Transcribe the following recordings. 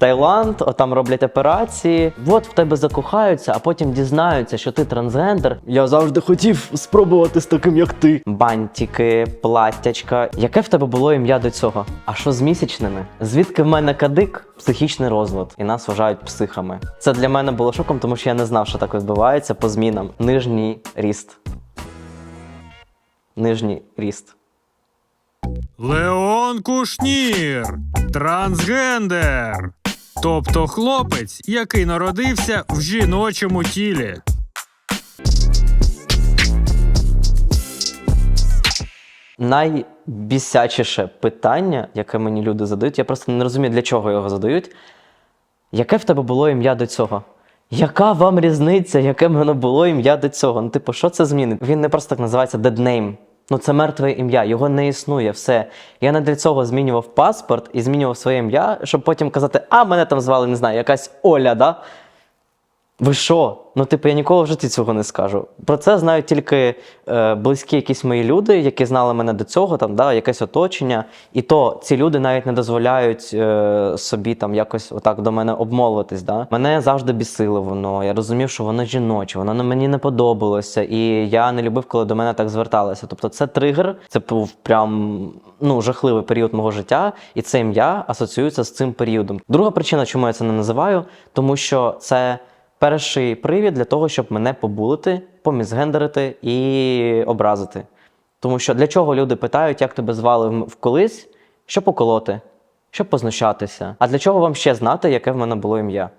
Таїланд, там роблять операції. От в тебе закохаються, а потім дізнаються, що ти трансгендер. Я завжди хотів спробувати з таким, як ти. Бантики, платтячка. Яке в тебе було ім'я до цього? А що з місячними? Звідки в мене кадик? Психічний розлад, і нас вважають психами. Це для мене було шоком, тому що я не знав, що так відбувається по змінам. Нижній ріст. Нижній ріст. Леон Кушнір, трансгендер. Тобто хлопець, який народився в жіночому тілі. Найбісячіше питання, яке мені люди задають, я просто не розумію, для чого його задають. Яке в тебе було ім'я до цього? Яка вам різниця, яке в мене було ім'я до цього? Ну, типу, що це змінить? Він не просто так називається name. Ну, це мертве ім'я, його не існує, все. Я не для цього змінював паспорт і змінював своє ім'я, щоб потім казати, а мене там звали, не знаю, якась Оля, да? Ви що? Ну, типу, я ніколи в житті цього не скажу. Про це знають тільки е, близькі якісь мої люди, які знали мене до цього, там, да, якесь оточення. І то ці люди навіть не дозволяють е, собі там якось отак до мене обмовитись. Да? Мене завжди бісило воно. Я розумів, що воно жіноче, воно мені не подобалося. І я не любив, коли до мене так зверталися. Тобто, це тригер, це був прям ну, жахливий період мого життя, і це ім'я асоціюється з цим періодом. Друга причина, чому я це не називаю, тому що це перший привід для того, щоб мене побулити, помізгендерити і образити. Тому що для чого люди питають, як тебе звали в- колись, щоб поколоти, щоб познущатися. А для чого вам ще знати, яке в мене було ім'я?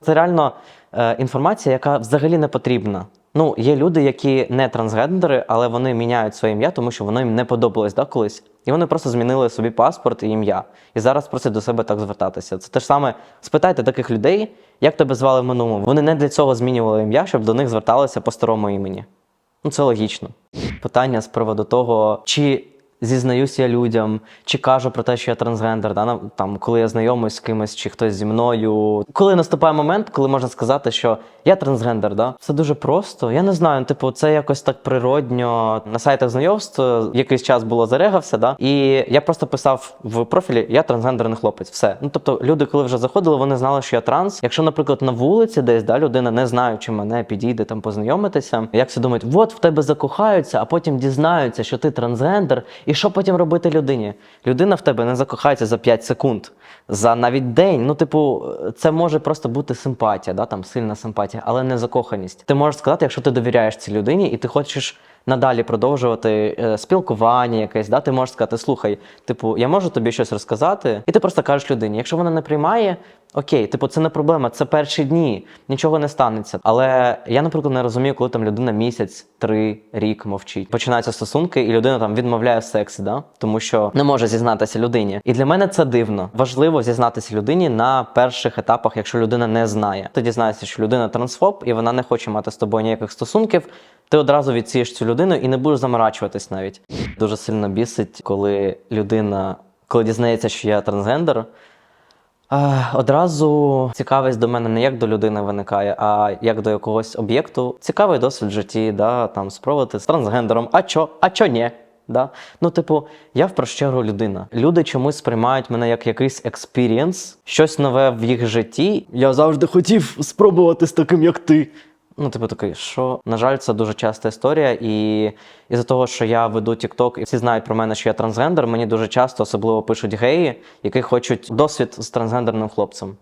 Це реально е, інформація, яка взагалі не потрібна. Ну, є люди, які не трансгендери, але вони міняють своє ім'я, тому що воно їм не подобалось да, колись. І вони просто змінили собі паспорт і ім'я. І зараз просять до себе так звертатися. Це те ж саме, спитайте таких людей, як тебе звали в минулому. Вони не для цього змінювали ім'я, щоб до них зверталися по старому імені. Ну, це логічно. Питання з приводу того, чи зізнаюся людям, чи кажу про те, що я трансгендер, да, там, коли я знайомий з кимось, чи хтось зі мною. Коли наступає момент, коли можна сказати, що я трансгендер, да? все дуже просто. Я не знаю, ну, типу, це якось так природньо. На сайтах знайомств е, якийсь час було зарегався, да? і я просто писав в профілі Я трансгендерний хлопець. Все. Ну тобто, люди, коли вже заходили, вони знали, що я транс. Якщо, наприклад, на вулиці десь да, людина не знаючи мене, підійде там познайомитися, як всі думають, от в тебе закохаються, а потім дізнаються, що ти трансгендер, і що потім робити людині? Людина в тебе не закохається за 5 секунд, за навіть день. Ну, типу, це може просто бути симпатія, да, там сильна симпатія, але не закоханість. Ти можеш сказати, якщо ти довіряєш цій людині і ти хочеш. Надалі продовжувати е, спілкування якесь, да? ти можеш сказати, слухай, типу, я можу тобі щось розказати, і ти просто кажеш людині. Якщо вона не приймає, окей, типу, це не проблема, це перші дні, нічого не станеться. Але я, наприклад, не розумію, коли там людина місяць, три, рік мовчить. Починаються стосунки, і людина там відмовляє в сексі, да? тому що не може зізнатися людині. І для мене це дивно. Важливо зізнатися людині на перших етапах, якщо людина не знає. Ти дізнаєшся, що людина трансфоб, і вона не хоче мати з тобою ніяких стосунків. Ти одразу відсієш цю людину і не будеш заморачуватись навіть. Дуже сильно бісить, коли людина, коли дізнається, що я трансгендер. Одразу цікавість до мене не як до людини виникає, а як до якогось об'єкту. Цікавий досвід в житті, да, там спробувати з трансгендером. А чо? А чо ні? Да? Ну, типу, я в прощеру людина. Люди чомусь сприймають мене як якийсь експірієнс, щось нове в їх житті, Я завжди хотів спробувати з таким, як ти. Ну, типу, такий, що на жаль, це дуже часта історія, і із-за того, що я веду TikTok, і всі знають про мене, що я трансгендер, мені дуже часто особливо пишуть геї, які хочуть досвід з трансгендерним хлопцем.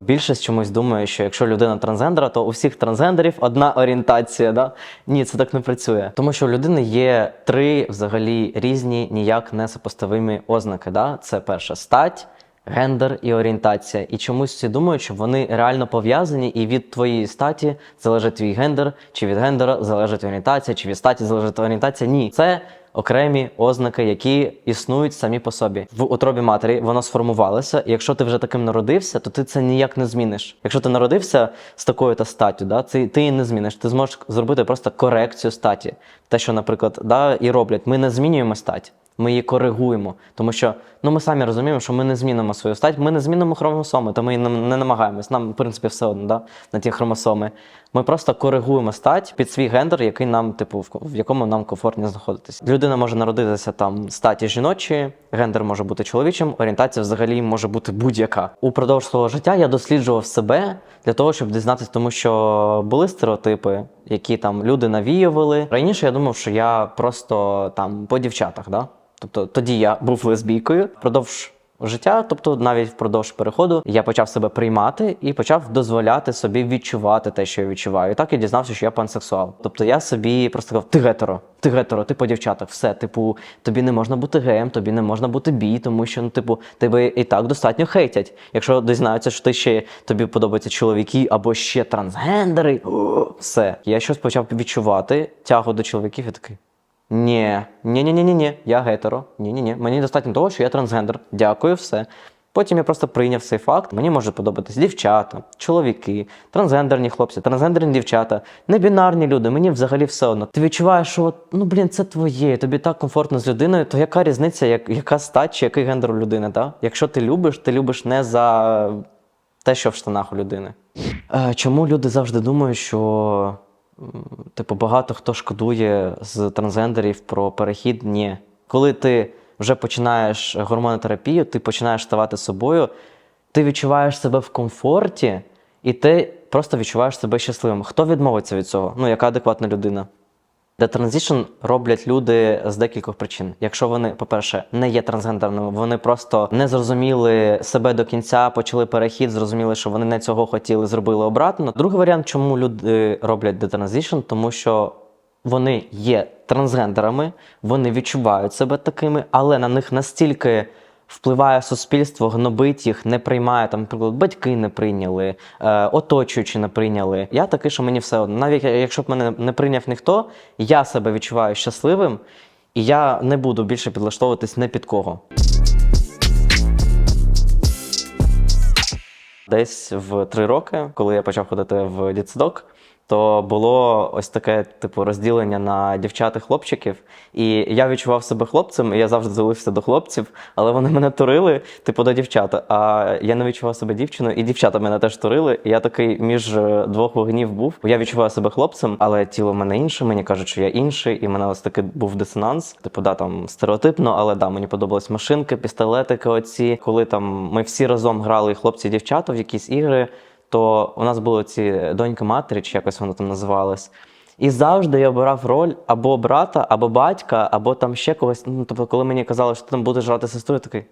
Більшість чомусь думає, що якщо людина трансгендера, то у всіх трансгендерів одна орієнтація. Да? Ні, це так не працює. Тому що у людини є три взагалі різні, ніяк не сопоставимі ознаки. Да? Це перша стать гендер і орієнтація. І чомусь всі думають, що вони реально пов'язані, і від твоєї статі залежить твій гендер, чи від гендера залежить орієнтація, чи від статі залежить орієнтація. Ні, це окремі ознаки, які існують самі по собі. В утробі матері воно сформувалося, і якщо ти вже таким народився, то ти це ніяк не зміниш. Якщо ти народився з такою та статтю, да, це, ти її не зміниш. Ти зможеш зробити просто корекцію статі. Те, що, наприклад, да, і роблять, ми не змінюємо стать. Ми її коригуємо. Тому що ну, ми самі розуміємо, що ми не змінимо свою стать, ми не змінимо хромосоми, то ми і не, намагаємось. Нам, в принципі, все одно да, на ті хромосоми. Ми просто коригуємо стать під свій гендер, який нам, типу, в якому нам комфортно знаходитися. Людина може народитися там статі жіночої, гендер може бути чоловічим, орієнтація взагалі може бути будь-яка. Упродовж свого життя я досліджував себе для того, щоб дізнатися, тому що були стереотипи, які там люди навіювали. Раніше я думав, що я просто там по дівчатах, да? Тобто тоді я був лесбійкою. Впродовж життя, тобто навіть впродовж переходу, я почав себе приймати і почав дозволяти собі відчувати те, що я відчуваю. І так я дізнався, що я пансексуал. Тобто я собі просто сказав, ти гетеро, ти гетеро, ти по дівчатах, все, типу, тобі не можна бути геєм, тобі не можна бути бій, тому що ну, типу, тебе і так достатньо хейтять. Якщо дізнаються, що ти ще тобі подобаються чоловіки або ще трансгендери, все. Я щось почав відчувати тягу до чоловіків і такий. Ні, ні, ні, ні, ні, ні, я гетеро. Ні, ні, ні. Мені достатньо того, що я трансгендер. Дякую, все. Потім я просто прийняв цей факт. Мені можуть подобатися дівчата, чоловіки, трансгендерні хлопці, трансгендерні дівчата, небінарні люди. Мені взагалі все одно. Ти відчуваєш, що ну блін, це твоє, тобі так комфортно з людиною, то яка різниця, як, яка стать чи який гендер у людини? Та? Якщо ти любиш, ти любиш не за те, що в штанах у людини. Е, чому люди завжди думають, що типу, багато хто шкодує з трансгендерів про перехід? Ні. Коли ти вже починаєш гормонотерапію, ти починаєш ставати собою, ти відчуваєш себе в комфорті, і ти просто відчуваєш себе щасливим. Хто відмовиться від цього? Ну, яка адекватна людина? Детранзішн роблять люди з декількох причин. Якщо вони, по-перше, не є трансгендерними, вони просто не зрозуміли себе до кінця, почали перехід, зрозуміли, що вони не цього хотіли, зробили обратно. Другий варіант, чому люди роблять детранзішн, тому що вони є трансгендерами, вони відчувають себе такими, але на них настільки впливає суспільство, гнобить їх, не приймає там, наприклад, батьки не прийняли, е, оточуючі не прийняли. Я такий, що мені все одно. Навіть якщо б мене не прийняв ніхто, я себе відчуваю щасливим, і я не буду більше підлаштовуватись не під кого. Десь в три роки, коли я почав ходити в дітсадок, то було ось таке типу розділення на дівчат і хлопчиків. І я відчував себе хлопцем, і я завжди залився до хлопців, але вони мене турили, типу, до дівчат. А я не відчував себе дівчиною, і дівчата мене теж турили. І я такий між е, двох вогнів був. Я відчуваю себе хлопцем, але тіло мене інше. Мені кажуть, що я інший, і в мене ось такий був дисонанс. Типу, да, там стереотипно, але да, мені подобались машинки, пістолетики. Оці, коли там ми всі разом грали хлопці і дівчата в якісь ігри то у нас були ці донька матері, чи якось воно там називалось. І завжди я обирав роль або брата, або батька, або там ще когось. Ну, тобто, коли мені казали, що ти там будеш грати сестру, я такий.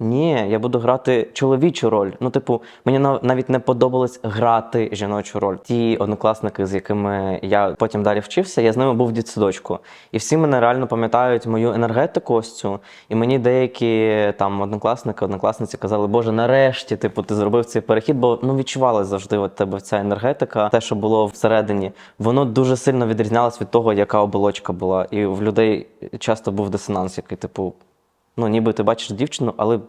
Ні, я буду грати чоловічу роль. Ну, типу, мені навіть не подобалось грати жіночу роль. Ті однокласники, з якими я потім далі вчився, я з ними був в дитсадочку. І всі мене реально пам'ятають мою енергетику ось цю. І мені деякі там однокласники, однокласниці казали, Боже, нарешті, типу, ти зробив цей перехід, бо ну відчувалась завжди от тебе ця енергетика, те, що було всередині, воно дуже сильно відрізнялось від того, яка оболочка була. І в людей часто був дисонанс, який, типу, ну ніби ти бачиш дівчину, але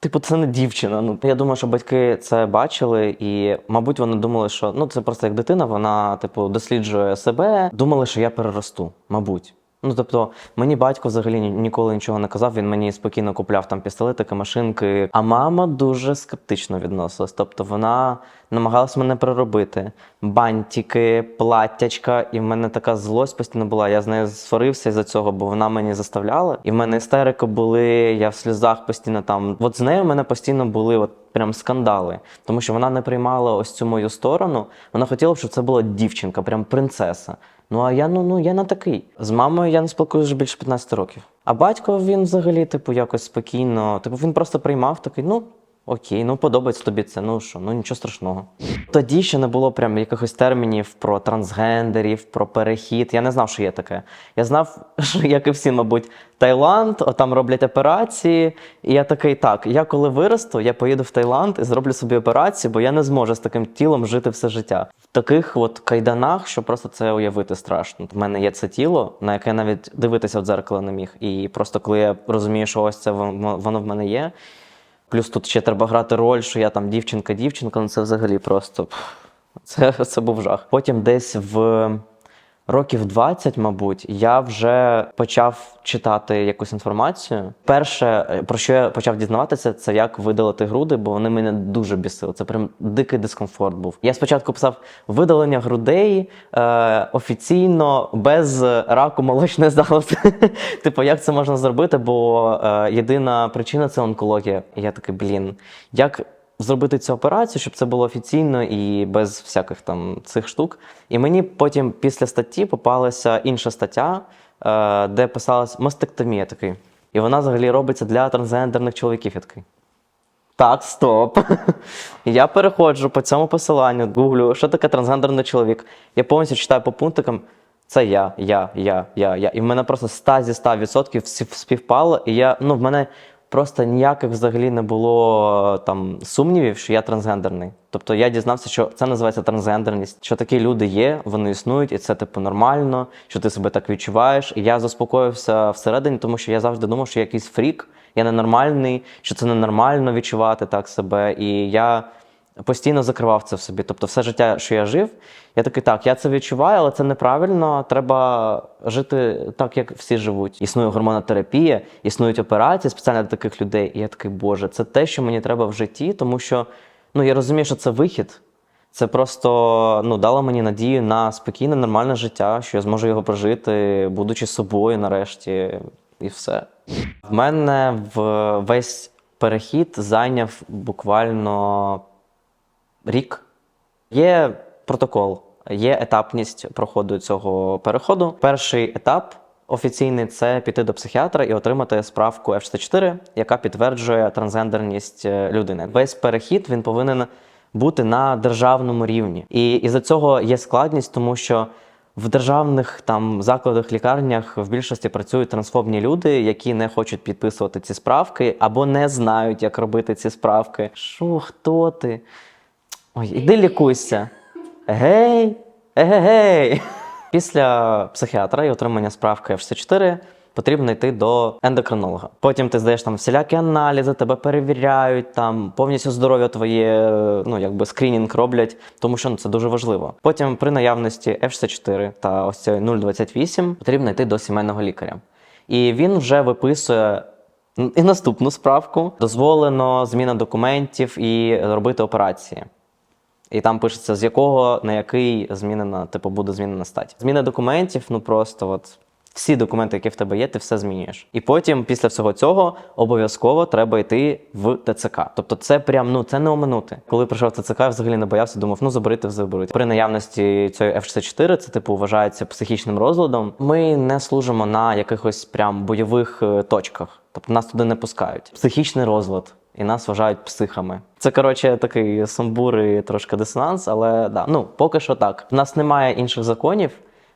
Типу, це не дівчина. Ну я думаю, що батьки це бачили, і, мабуть, вони думали, що ну це просто як дитина, вона, типу, досліджує себе. Думали, що я переросту, мабуть. Ну тобто, мені батько взагалі ніколи нічого не казав. Він мені спокійно купляв там пістолетики, машинки. А мама дуже скептично відносилась. Тобто вона намагалась мене переробити. Бантики, платтячка, і в мене така злость постійно була. Я з нею сварився із-за цього, бо вона мені заставляла. І в мене істерики були, я в сльозах постійно там. От з нею в мене постійно були от прям скандали, тому що вона не приймала ось цю мою сторону. Вона хотіла, б, щоб це була дівчинка, прям принцеса. Ну а я ну, ну я не такий. З мамою я не спілкуюся вже більше 15 років. А батько він взагалі, типу, якось спокійно. Типу, він просто приймав такий, ну. Окей, ну подобається тобі це. Ну що, ну нічого страшного. Тоді ще не було прям якихось термінів про трансгендерів, про перехід. Я не знав, що є таке. Я знав, що як і всі, мабуть, Таїланд, там роблять операції. І я такий, так, я коли виросту, я поїду в Таїланд і зроблю собі операцію, бо я не зможу з таким тілом жити все життя. В таких от кайданах, що просто це уявити страшно. В мене є це тіло, на яке навіть дивитися в дзеркало не міг. І просто коли я розумію, що ось це воно в мене є. Плюс тут ще треба грати роль, що я там дівчинка-дівчинка, ну це взагалі просто це, це був жах. Потім десь в років 20, мабуть, я вже почав читати якусь інформацію. Перше, е, про що я почав дізнаватися, це як видалити груди, бо вони мене дуже бісили. Це прям дикий дискомфорт був. Я спочатку писав видалення грудей е, офіційно без раку молочної залози. типу, як це можна зробити? Бо е, єдина причина це онкологія. Я такий, блін, як зробити цю операцію, щоб це було офіційно і без всяких там цих штук. І мені потім після статті попалася інша стаття, е, де писалась мастектомія такий. І вона взагалі робиться для трансгендерних чоловіків. Я такий. Так, стоп. Я переходжу по цьому посиланню, гуглю, що таке трансгендерний чоловік. Я повністю читаю по пунктикам. Це я, я, я, я, я. І в мене просто 100 зі 100% співпало. І я, ну, в мене просто ніяких взагалі не було е, там сумнівів, що я трансгендерний. Тобто я дізнався, що це називається трансгендерність, що такі люди є, вони існують, і це типу нормально, що ти себе так відчуваєш. І я заспокоївся всередині, тому що я завжди думав, що я якийсь фрік, я ненормальний, що це ненормально відчувати так себе. І я постійно закривав це в собі. Тобто, все життя, що я жив, я такий, так, я це відчуваю, але це неправильно. Треба жити так, як всі живуть. Існує гормонотерапія, існують операції спеціально для таких людей. І я такий, боже, це те, що мені треба в житті, тому що ну я розумію, що це вихід. Це просто ну, дало мені надію на спокійне, нормальне життя, що я зможу його прожити, будучи собою нарешті, і все. В мене в весь перехід зайняв буквально рік. Є протокол, є етапність проходу цього переходу. Перший етап офіційний це піти до психіатра і отримати справку F64, яка підтверджує трансгендерність е, людини. Весь перехід він повинен бути на державному рівні. І із-за цього є складність, тому що. В державних там закладах, лікарнях в більшості працюють трансфобні люди, які не хочуть підписувати ці справки або не знають, як робити ці справки. Що, хто ти? Ой, іди лікуйся. Гей, егегей. Після психіатра і отримання справки F64 потрібно йти до ендокринолога. Потім ти здаєш там всілякі аналізи, тебе перевіряють, там повністю здоров'я твоє, ну якби скринінг роблять, тому що ну, це дуже важливо. Потім при наявності F64 та ось цієї 028 потрібно йти до сімейного лікаря. І він вже виписує і наступну справку. Дозволено зміна документів і робити операції. І там пишеться, з якого на який змінена, типу, буде змінена стать. Зміна документів, ну просто от всі документи, які в тебе є, ти все змінюєш. І потім, після всього цього, обов'язково треба йти в ТЦК. Тобто, це прям ну це не оминути. Коли прийшов в ТЦК, я взагалі не боявся, думав, ну заберите, заберуть. При наявності цієї F64, це типу вважається психічним розладом. Ми не служимо на якихось прям бойових е, точках. Тобто нас туди не пускають. Психічний розлад. І нас вважають психами. Це коротше такий сумбур і трошки дисонанс, але да, ну поки що так. У нас немає інших законів,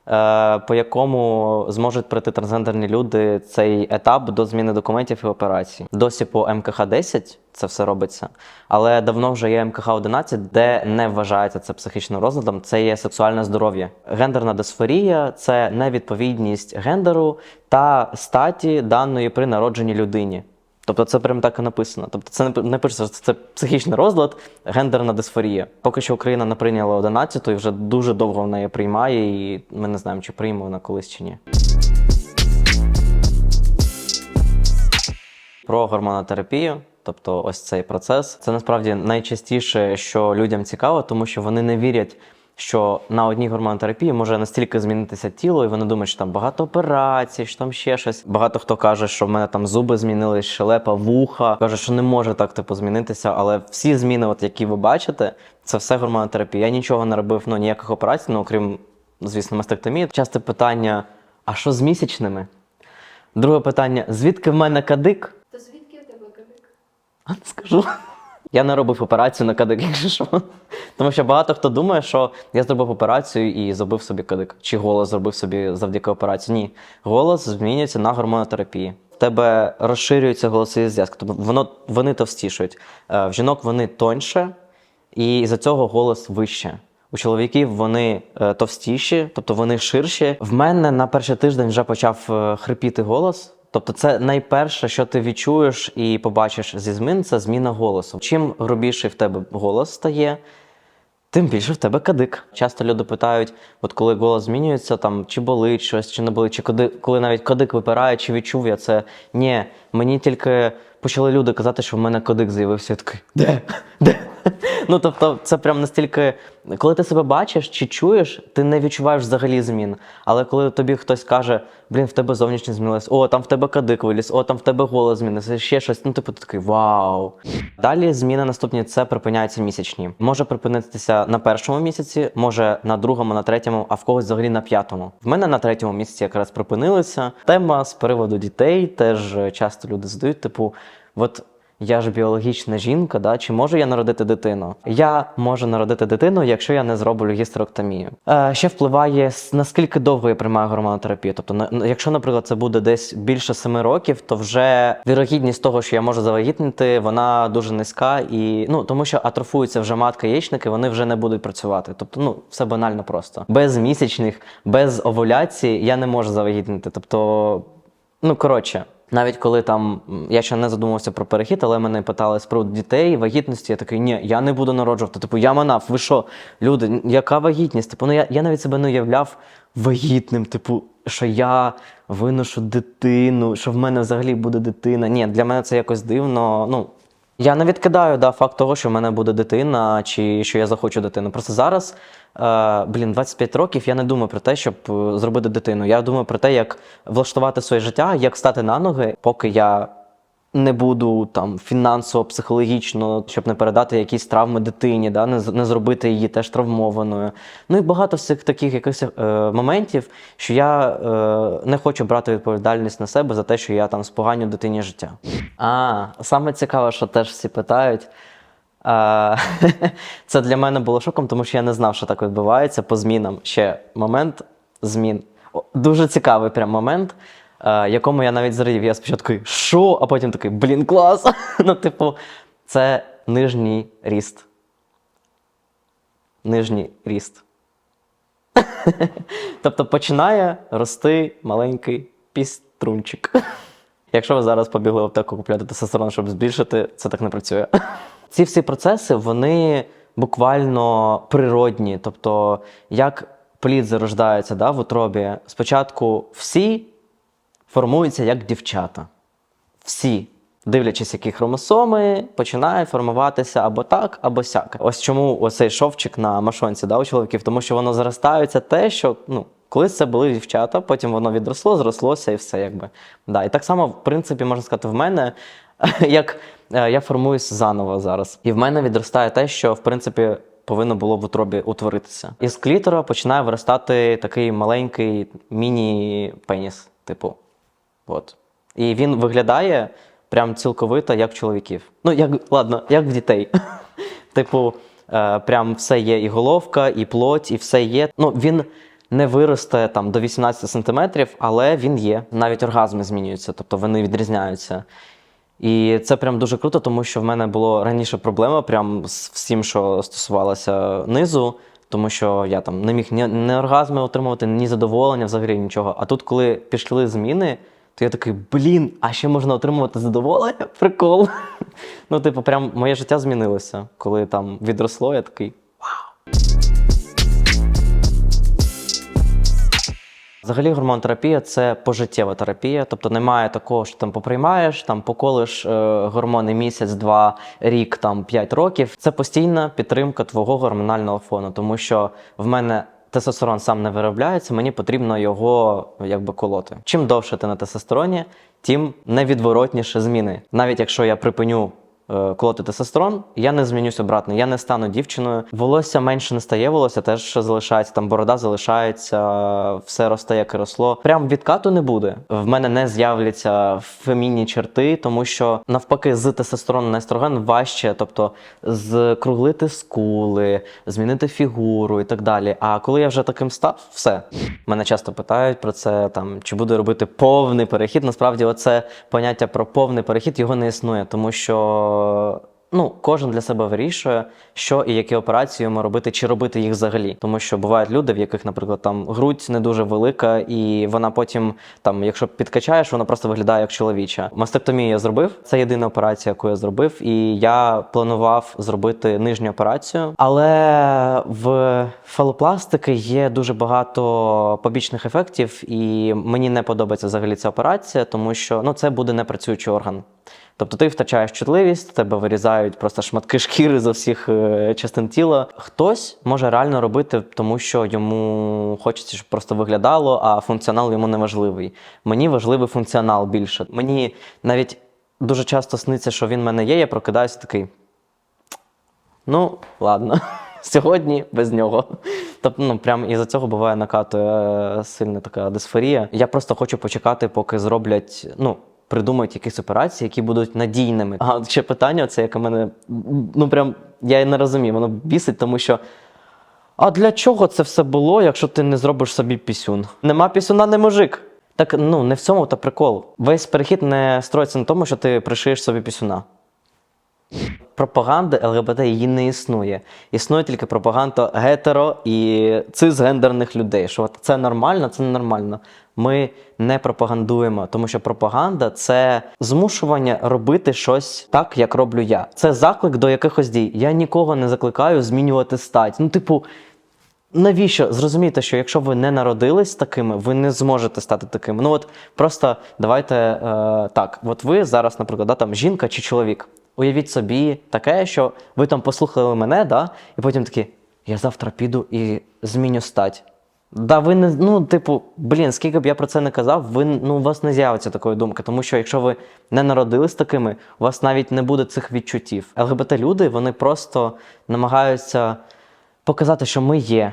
е, по якому зможуть прийти трансгендерні люди цей етап до зміни документів і операцій. Досі по МКХ 10 це все робиться, але давно вже є МКХ 11, де не вважається це психічним розладом. Це є сексуальне здоров'я. Гендерна дисфорія це невідповідність гендеру та статі даної при народженні людині. Тобто це прям так і написано. Тобто це не пишеться, що це психічний розлад, гендерна дисфорія. Поки що Україна не прийняла 11 і вже дуже довго вона її приймає, і ми не знаємо, чи прийме вона колись чи ні. Про гормонотерапію, тобто ось цей процес, це насправді найчастіше, що людям цікаво, тому що вони не вірять, що на одній гормонотерапії може настільки змінитися тіло, і вони думають, що там багато операцій, що там ще щось. Багато хто каже, що в мене там зуби змінились, щелепа, вуха. Каже, що не може так типу змінитися, але всі зміни, от які ви бачите, це все гормонотерапія. Я нічого не робив, ну ніяких операцій, ну окрім, звісно, мастектомії. Часте питання: а що з місячними? Друге питання: звідки в мене кадик? То звідки в тебе кадик? А не скажу. Я не робив операцію на кадик, якщо що. Тому що багато хто думає, що я зробив операцію і зробив собі кадик. Чи голос зробив собі завдяки операції. Ні. Голос змінюється на гормонотерапії. В тебе розширюються голосові зв'язки, тобто воно, вони товстішують. Е, В жінок вони тоньше, і за цього голос вище. У чоловіків вони е, товстіші, тобто вони ширші. В мене на перший тиждень вже почав е, хрипіти голос. Тобто, це найперше, що ти відчуєш і побачиш зі змін, це зміна голосу. Чим грубіший в тебе голос стає, тим більше в тебе кадик. Часто люди питають, от коли голос змінюється, там чи болить щось, чи не болить, чи коли, коли навіть кадик випирає, чи відчув я це. Ні, мені тільки почали люди казати, що в мене кадик з'явився. Такий, де? Де? Ну тобто, це прям настільки, коли ти себе бачиш чи чуєш, ти не відчуваєш взагалі змін. Але коли тобі хтось каже, блін, в тебе зовнішність змінилась, о, там в тебе кадик виліз, о, там в тебе голос змінився, ще щось. Ну, типу, ти такий вау. Далі зміни наступні це припиняються місячні. Може припинитися на першому місяці, може на другому, на третьому, а в когось взагалі на п'ятому. В мене на третьому місяці якраз припинилися. Тема з приводу дітей теж часто люди задають, типу, от. Я ж біологічна жінка, да? чи можу я народити дитину? Я можу народити дитину, якщо я не зроблю гістероктомію. Е, ще впливає наскільки довго я приймаю гормонотерапію. Тобто, на- якщо, наприклад, це буде десь більше семи років, то вже вірогідність того, що я можу завагітнити, вона дуже низька, і ну тому що атрофуються вже матка яєчники, вони вже не будуть працювати. Тобто, ну все банально просто. Без місячних, без овуляції я не можу завагітнити. Тобто, ну коротше. Навіть коли там я ще не задумувався про перехід, але мене питали з приводу дітей, вагітності. Я такий, ні, я не буду народжувати. Типу, я манав, ви що, люди, яка вагітність? Типу, ну я, я навіть себе не уявляв вагітним. Типу, що я виношу дитину, що в мене взагалі буде дитина. Ні, для мене це якось дивно. Ну, я не відкидаю да, факт того, що в мене буде дитина, чи що я захочу дитину. Просто зараз, блін, 25 років я не думаю про те, щоб е, зробити дитину. Я думаю про те, як влаштувати своє життя, як стати на ноги, поки я не буду там фінансово, психологічно, щоб не передати якісь травми дитині, да, не, не зробити її теж травмованою. Ну і багато всіх таких якихось е, моментів, що я е, не хочу брати відповідальність на себе за те, що я там споганю дитині життя. А, саме цікаве, що теж всі питають. Це для мене було шоком, тому що я не знав, що так відбувається по змінам. Ще момент змін. Дуже цікавий прям момент, е, якому я навіть зрадів. Я спочатку що, а потім такий, блін, клас. ну, типу, це нижній ріст. Нижній ріст. тобто починає рости маленький піструнчик. Якщо ви зараз побігли в аптеку купляти тестостерон, щоб збільшити, це так не працює. Ці всі процеси вони буквально природні. Тобто, як плід зарождається да, в утробі, спочатку всі формуються як дівчата. Всі. Дивлячись, які хромосоми, починають формуватися або так, або сяк. Ось чому оцей шовчик на машонці да, у чоловіків, тому що воно заростається те, що ну, колись це були дівчата, потім воно відросло, зрослося і все. якби. Да. І так само, в принципі, можна сказати, в мене, як е, я формуюсь заново зараз. І в мене відростає те, що в принципі повинно було в утробі утворитися. Із клітора починає виростати такий маленький міні-пеніс, типу. От. І він виглядає прям цілковито як чоловіків. Ну, як, ладно, як в дітей. типу, е, прям все є і головка, і плоть, і все є. Ну, він не виросте там до 18 сантиметрів, але він є. Навіть оргазми змінюються, тобто вони відрізняються. І це прям дуже круто, тому що в мене було раніше проблема прям з всім, що стосувалося низу, тому що я там не міг ні, ні оргазми отримувати, ні задоволення, взагалі нічого. А тут, коли пішли зміни, то я такий, блін, а ще можна отримувати задоволення? Прикол. Ну, типу, прям моє життя змінилося. Коли там відросло, я такий. Взагалі гормонотерапія це пожиттєва терапія, тобто немає такого, що там поприймаєш, там поколиш е, гормони місяць, два, рік, там п'ять років. Це постійна підтримка твого гормонального фону, тому що в мене тестостерон сам не виробляється, мені потрібно його якби колоти. Чим довше ти на тестостероні, тим невідворотніше зміни. Навіть якщо я припиню колоти тестостерон, я не змінюсь обратно, я не стану дівчиною. Волосся менше не стає, волосся теж залишається, там борода залишається, все росте, як і росло. Прям відкату не буде. В мене не з'являться фемінні черти, тому що навпаки, з тестостерону на естроген важче, тобто скруглити скули, змінити фігуру і так далі. А коли я вже таким став, все. Мене часто питають про це, там чи буду робити повний перехід. Насправді, оце поняття про повний перехід його не існує, тому що Ну, кожен для себе вирішує, що і які операції йому робити, чи робити їх взагалі. Тому що бувають люди, в яких, наприклад, там грудь не дуже велика, і вона потім, там, якщо підкачаєш, вона просто виглядає як чоловіча. Мастектомію я зробив. Це єдина операція, яку я зробив, і я планував зробити нижню операцію. Але в фалопластики є дуже багато побічних ефектів, і мені не подобається взагалі ця операція, тому що ну, це буде непрацюючий орган. Тобто ти втрачаєш чутливість, тебе вирізають просто шматки шкіри з усіх е, частин тіла. Хтось може реально робити, тому що йому хочеться, щоб просто виглядало, а функціонал йому не важливий. Мені важливий функціонал більше. Мені навіть дуже часто сниться, що він в мене є, я прокидаюся такий. Ну, ладно, сьогодні без нього. Тобто, ну прям із-за цього буває накатує е, сильна така дисфорія. Я просто хочу почекати, поки зроблять, ну. Придумають якісь операції, які будуть надійними. А ще питання, це яке мене ну прям я не розумію, воно бісить, тому що. А для чого це все було, якщо ти не зробиш собі пісюн? Нема пісюна, не мужик. Так ну не в цьому то прикол. Весь перехід не строїться на тому, що ти пришиєш собі пісюна. Пропаганди ЛГБТ її не існує. Існує тільки пропаганда гетеро і цисгендерних людей. Що от це нормально, це ненормально. Ми не пропагандуємо, тому що пропаганда це змушування робити щось так, як роблю я. Це заклик до якихось дій. Я нікого не закликаю змінювати стать. Ну, типу, Навіщо? Зрозумійте, що якщо ви не народились такими, ви не зможете стати такими. Ну от просто давайте е, так. От ви зараз, наприклад, да, там жінка чи чоловік. Уявіть собі таке, що ви там послухали мене, да, і потім такі, я завтра піду і зміню стать. Да, ви не ну, типу, блін, скільки б я про це не казав, ви ну у вас не з'явиться такої думки. Тому що якщо ви не народились такими, у вас навіть не буде цих відчуттів. ЛГБТ люди вони просто намагаються показати, що ми є.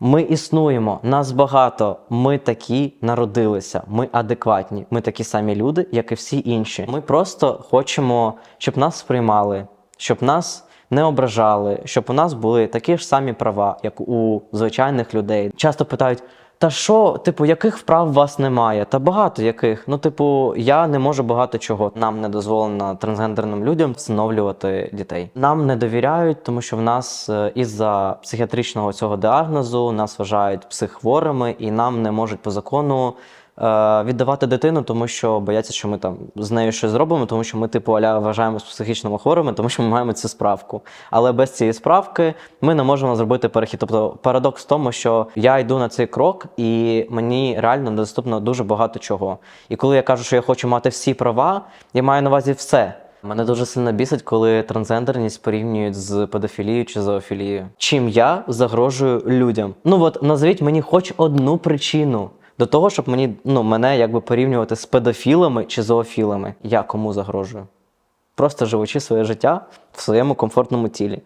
Ми існуємо, нас багато. Ми такі народилися, ми адекватні, ми такі самі люди, як і всі інші. Ми просто хочемо, щоб нас сприймали, щоб нас не ображали, щоб у нас були такі ж самі права, як у звичайних людей. Часто питають. Та що, типу, яких вправ у вас немає? Та багато яких. Ну, типу, я не можу багато чого. Нам не дозволено трансгендерним людям встановлювати дітей. Нам не довіряють, тому що в нас е, із-за психіатричного цього діагнозу нас вважають психворими і нам не можуть по закону віддавати дитину, тому що бояться, що ми там з нею щось зробимо, тому що ми, типу, аля вважаємо психічними хворими, тому що ми маємо цю справку. Але без цієї справки ми не можемо зробити перехід. Тобто парадокс в тому, що я йду на цей крок, і мені реально недоступно дуже багато чого. І коли я кажу, що я хочу мати всі права, я маю на увазі все. Мене дуже сильно бісить, коли трансгендерність порівнюють з педофілією чи зоофілією. Чим я загрожую людям? Ну от назвіть мені хоч одну причину до того, щоб мені ну мене якби порівнювати з педофілами чи зоофілами. Я кому загрожую? Просто живучи своє життя в своєму комфортному тілі.